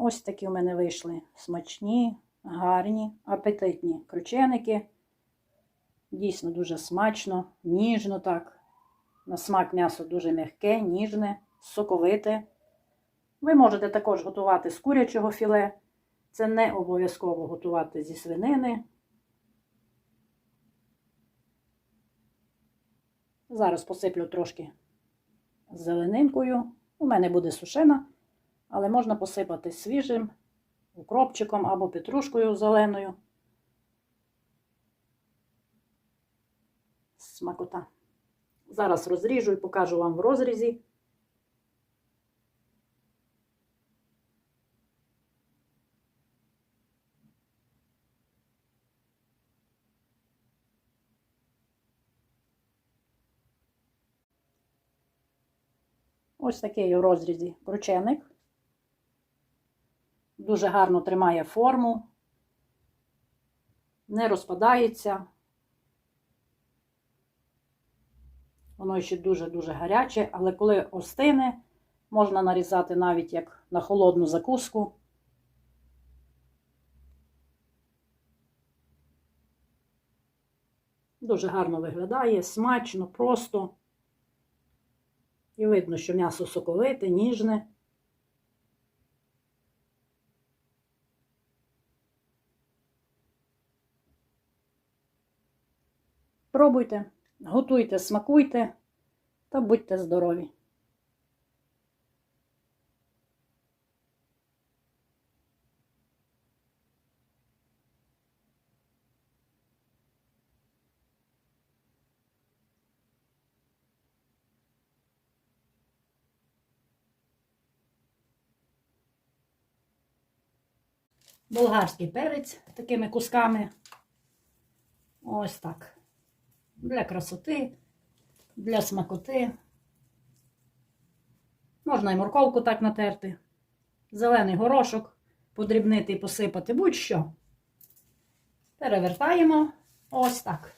Ось такі у мене вийшли смачні, гарні, апетитні крученики. Дійсно дуже смачно, ніжно так. На смак м'ясо дуже м'яке, ніжне, соковите. Ви можете також готувати з курячого філе. Це не обов'язково готувати зі свинини. Зараз посиплю трошки зеленинкою. У мене буде сушена, але можна посипати свіжим укропчиком або петрушкою зеленою. Смакота. Зараз розріжу і покажу вам в розрізі. Ось такий у розрізі крученик. Дуже гарно тримає форму, не розпадається. Воно ще дуже-дуже гаряче, але коли остине, можна нарізати навіть як на холодну закуску. Дуже гарно виглядає, смачно, просто. І видно, що м'ясо соковите, ніжне. Пробуйте, готуйте, смакуйте та будьте здорові! Болгарський перець такими кусками. Ось так. Для красоти, для смакоти. Можна і морковку так натерти. Зелений горошок подрібнити і посипати будь-що. Перевертаємо ось так.